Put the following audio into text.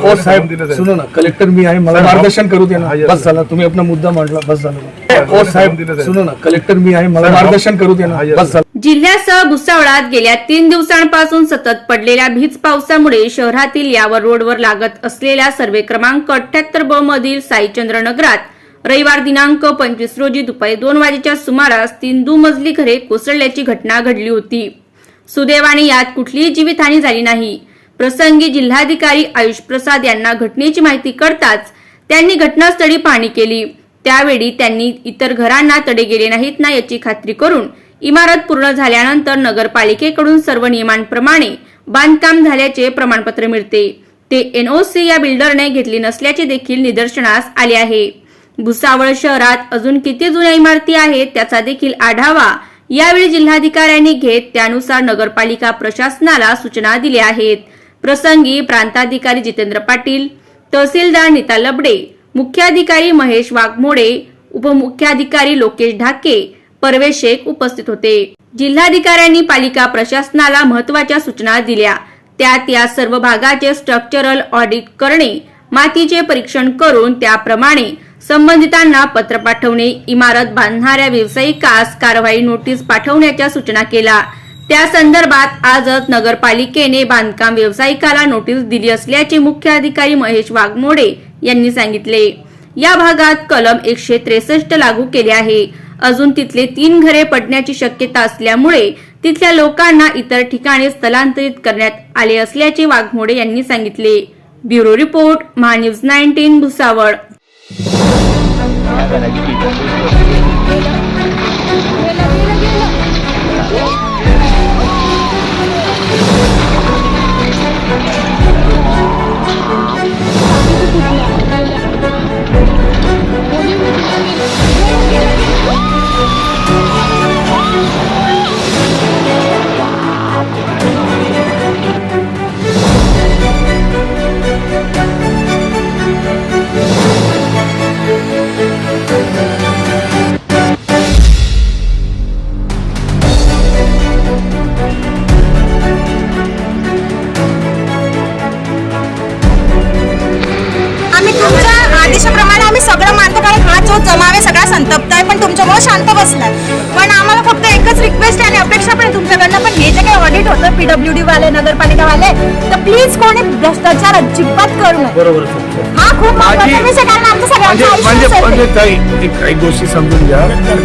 ओ साहेब सुनो ना कलेक्टर मी आहे मला मार्गदर्शन करू दे ना. बस झालं तुम्ही आपला मुद्दा मांडला बस झालं. ओ साहेब सुनो ना कलेक्टर मी आहे मला मार्गदर्शन करू दे ना. बस झालं. जिल्ह्यासह भुसावळात गेल्या तीन दिवसांपासून सतत पडलेल्या भीज पावसामुळे शहरातील यावर रोडवर लागत असलेल्या सर्वे क्रमांक अठ्याहत्तर ब मधील साईचंद्र नगरात रविवार दिनांक पंचवीस रोजी दुपारी दोन वाजेच्या सुमारास तीन दुमजली घरे कोसळल्याची घटना घडली होती. सुदैवाने यात कुठलीही जीवितहानी झाली नाही. प्रसंगी जिल्हाधिकारी आयुष प्रसाद यांना घटनेची माहिती कळताच त्यांनी घटनास्थळी पाहणी केली. त्यावेळी त्यांनी इतर घरांना तडे गेले नाहीत ना याची खात्री करून इमारत पूर्ण झाल्यानंतर नगरपालिकेकडून सर्व नियमांप्रमाणे बांधकाम झाल्याचे प्रमाणपत्र मिळते. ते एनओसी या बिल्डरने घेतली नसल्याचे देखील निदर्शनास आले आहे. भुसावळ शहरात अजून किती जुन्या इमारती आहेत त्याचा देखील आढावा यावेळी जिल्हाधिकाऱ्यांनी घेत त्यानुसार नगरपालिका प्रशासनाला सूचना दिल्या आहेत. प्रसंगी प्रांताधिकारी जितेंद्र पाटील तहसीलदार नीता लबडे मुख्याधिकारी महेश वाघमोडे उपमुख्याधिकारी लोकेश ढाके परवेश शेख उपस्थित होते. जिल्हाधिकाऱ्यांनी पालिका प्रशासनाला महत्त्वाच्या सूचना दिल्या. त्यात या सर्व भागाचे स्ट्रक्चरल ऑडिट करणे मातीचे परीक्षण करून त्याप्रमाणे संबंधितांना पत्र पाठवणे इमारत बांधणाऱ्या व्यावसायिकास कारवाई नोटीस पाठवण्याच्या सूचना केल्या. त्या संदर्भात आजच नगरपालिकेने बांधकाम व्यावसायिकाला नोटीस दिली असल्याचे मुख्य अधिकारी महेश वाघमोडे यांनी सांगितले. या भागात कलम एकशे त्रेसष्ट लागू केले आहे. अजून तिथले तीन घरे पडण्याची शक्यता असल्यामुळे तिथल्या लोकांना इतर ठिकाणी स्थलांतरित करण्यात आले असल्याचे वाघमोडे यांनी सांगितले. Bureau report Mahanews nineteen Bhusawal. Thank you. संतप्त आहे पण तुमच्यामुळे शांत बसलाय पण आम्हाला फक्त एकच रिक्वेस्ट आहे आणि अपेक्षा पण आहे तुमच्याकडनं पण हे जे काही ऑडिट होतं पीडब्ल्यू डी वाले नगरपालिकावाले तर प्लीज कोणी भ्रष्टाचार अजिबात करू नये बरोबर. हा खूप महत्त्वाचा माझी- विषय कारण आमचं म्हणजे सगळ्यांचं म्हणजे आयुष्य म्हणजे. ताई एक काही गोष्टी समजून घ्या